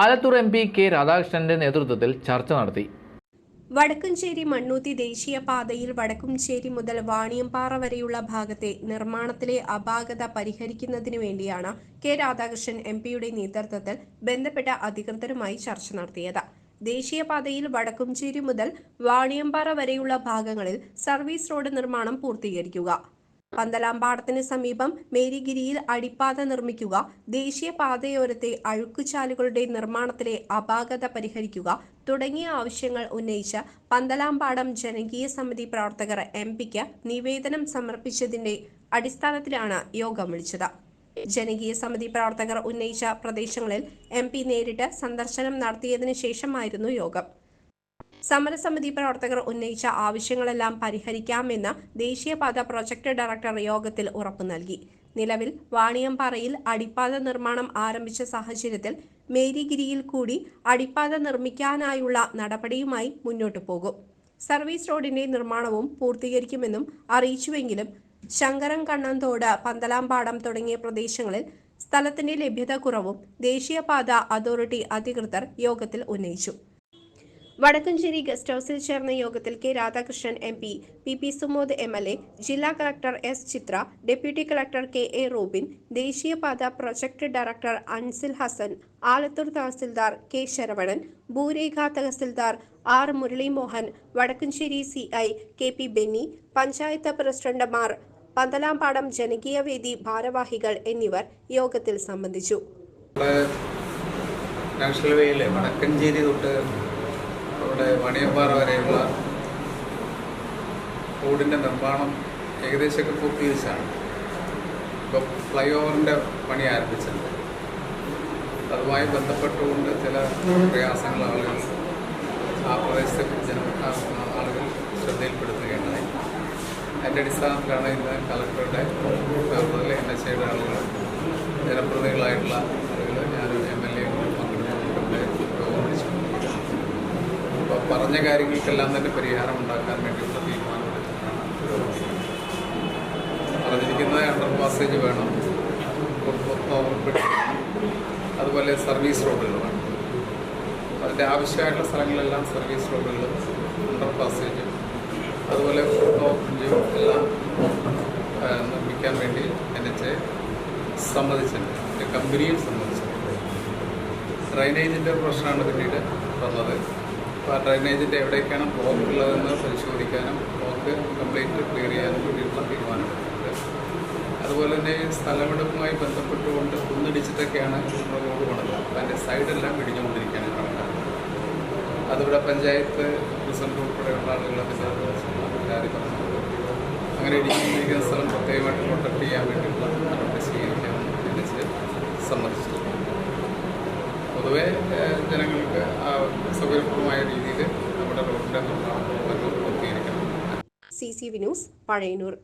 Alathur M P K രാധാകൃഷ്ണന്റെ നേതൃത്വത്തിൽ ചർച്ച നടത്തി. വടക്കുംചേരി മണ്ണൂത്തി ദേശീയപാതയിൽ വടക്കുംചേരി മുതൽ വാണിയമ്പാറ വരെയുള്ള ഭാഗത്തെ നിർമ്മാണത്തിലെ അപാകത പരിഹരിക്കുന്നതിനു വേണ്ടിയാണ് കെ രാധാകൃഷ്ണൻ എം പിയുടെ നേതൃത്വത്തിൽ ബന്ധപ്പെട്ട അധികൃതരുമായി ചർച്ച നടത്തിയത്. ദേശീയപാതയിൽ വടക്കുംചേരി മുതൽ വാണിയമ്പാറ വരെയുള്ള ഭാഗങ്ങളിൽ സർവീസ് റോഡ് നിർമ്മാണം പൂർത്തീകരിക്കുക. പന്തലാമ്പാടത്തിന് സമീപം മേരിഗിരിയിൽ അടിപ്പാത നിർമ്മിക്കുക ദേശീയപാതയോരത്തെ അഴുക്കുചാലുകളുടെ നിർമ്മാണത്തിലെ അപാകത പരിഹരിക്കുക തുടങ്ങിയ ആവശ്യങ്ങൾ ഉന്നയിച്ച് പന്തലാമ്പാടം ജനകീയ സമിതി പ്രവർത്തകർ എം പിക്ക് നിവേദനം സമർപ്പിച്ചതിന്റെ അടിസ്ഥാനത്തിലാണ് യോഗം വിളിച്ചത്. ജനകീയ സമിതി പ്രവർത്തകർ ഉന്നയിച്ച പ്രദേശങ്ങളിൽ എം നേരിട്ട് സന്ദർശനം നടത്തിയതിനു ശേഷമായിരുന്നു യോഗം. സമരസമിതി പ്രവർത്തകർ ഉന്നയിച്ച ആവശ്യങ്ങളെല്ലാം പരിഹരിക്കാമെന്ന് ദേശീയപാത പ്രൊജക്ട് ഡയറക്ടർ യോഗത്തിൽ ഉറപ്പു നൽകി. നിലവിൽ വാണിയമ്പാറയിൽ അടിപ്പാത നിർമ്മാണം ആരംഭിച്ച സാഹചര്യത്തിൽ മേരിഗിരിയിൽ കൂടി അടിപ്പാത നിർമ്മിക്കാനായുള്ള നടപടിയുമായി മുന്നോട്ടു പോകും. സർവീസ് റോഡിന്റെ നിർമ്മാണവും പൂർത്തീകരിക്കുമെന്നും അറിയിച്ചുവെങ്കിലും ശങ്കരം കണ്ണന്തോട് പന്തലാമ്പാടം തുടങ്ങിയ പ്രദേശങ്ങളിൽ സ്ഥലത്തിന്റെ ലഭ്യത കുറവും ദേശീയപാത അതോറിറ്റി അധികൃതർ യോഗത്തിൽ ഉന്നയിച്ചു. വടക്കഞ്ചേരി ഗസ്റ്റ് ഹൌസിൽ ചേർന്ന യോഗത്തിൽ K Radhakrishnan M P P P Sumod M L A ജില്ലാ collector S Chitra deputy collector K A Robin ദേശീയപാത project director Ansil Hasan Alathur tahsildar K Saravanan ഭൂരേഖ tahsildar R Muralimohan Vadakkanchery C I K P Benny panchayat പ്രസിഡന്റുമാർ പന്തലാംപാടം ജനകീയ വേദി ഭാരവാഹികൾ എന്നിവർ യോഗത്തിൽ സംബന്ധിച്ചു. വടക്കഞ്ചേരി തൊട്ട് അവിടെ മണിയമ്പാറ വരെയുള്ള റോഡിന്റെ നിർമ്മാണം ഏകദേശമൊക്കെ പൂർത്തീകരിച്ചാണ്. ഇപ്പോൾ ഫ്ലൈ ഓവറിന്റെ പണി ആരംഭിച്ചത് അതുമായി ബന്ധപ്പെട്ടുകൊണ്ട് ചില പ്രയാസങ്ങൾ ആളുകൾ ആ പ്രദേശത്തെ ജന ആളുകൾ ശ്രദ്ധയിൽപ്പെടുത്തുകയുണ്ടായി. അതിന്റെ അടിസ്ഥാനത്തിലാണ് ഇന്ന് കലക്ടറുടെ അതുപോലെ എൻ എച്ച് ഐയുടെ ആളുകൾ ജനപ്രതിനിധികളായിട്ടുള്ള ആളുകൾ ഞാൻ എം എൽ എ പങ്കെടുത്തുകൊണ്ട് യോഗം വിളിച്ചുകൊണ്ടിരിക്കുന്നത് അപ്പോൾ പറഞ്ഞ കാര്യങ്ങൾക്കെല്ലാം തന്നെ പരിഹാരം ഉണ്ടാക്കാൻ വേണ്ടിയുള്ള പുരോഗമിക്കുന്നത് പറഞ്ഞിരിക്കുന്നത്. അണ്ടർ പാസേജ് വേണം. അതുപോലെ സർവീസ് റോഡുകൾ വേണം. അതിന്റെ ആവശ്യമായിട്ടുള്ള സ്ഥലങ്ങളെല്ലാം സർവീസ് റോഡുകൾ അണ്ടർ പാസേജ് അതുപോലെ എല്ലാം നിർമ്മിക്കാൻ വേണ്ടി എൻ എച്ച് എ സമ്മതിച്ചിട്ടുണ്ട്. കമ്പനിയും സമ്മതിച്ചിട്ടുണ്ട് ഡ്രൈനേജിന്റെ പ്രശ്നമാണ് പിന്നീട് വന്നത്. ഡ്രൈനേജിന്റെ എവിടേക്കാണ് ബ്ലോക്ക് ഉള്ളതെന്ന് പരിശോധിക്കാനും ബ്ലോക്ക് കംപ്ലീറ്റ് ക്ലിയർ ചെയ്യാനും വേണ്ടിയിട്ടുള്ള തീരുമാനമെടുത്തിട്ടുണ്ട് അതുപോലെ തന്നെ സ്ഥലമെടുപ്പുമായി ബന്ധപ്പെട്ടുകൊണ്ട് കുന്നിടിച്ചിട്ടൊക്കെയാണ് റോഡ് പണിത് അതിന്റെ സൈഡെല്ലാം ഇടിഞ്ഞുകൊണ്ടിരിക്കുകയാണ് കണക്കാക്കുന്നത് അതിവിടെ പഞ്ചായത്ത് പ്രസിഡന്റ് ഉൾപ്പെടെയുള്ള ആളുകളൊക്കെ പരാതി പറഞ്ഞു അങ്ങനെ ഇടിഞ്ഞുകൊണ്ടിരിക്കുന്ന സ്ഥലം പ്രത്യേകമായിട്ട് പ്രൊട്ടക്ട് ചെയ്യാൻ വേണ്ടിയിട്ടുള്ള നടപടി സ്വീകരിക്കാമെന്ന് എന്നെ സമ്മതിച്ചിട്ടുണ്ട്. പൊതുവെ ജനങ്ങൾക്ക് ആ സൗകര്യപ്രദമായ രീതിയിൽ പൂർത്തീകരിക്കണം C C V news Pazhayannur.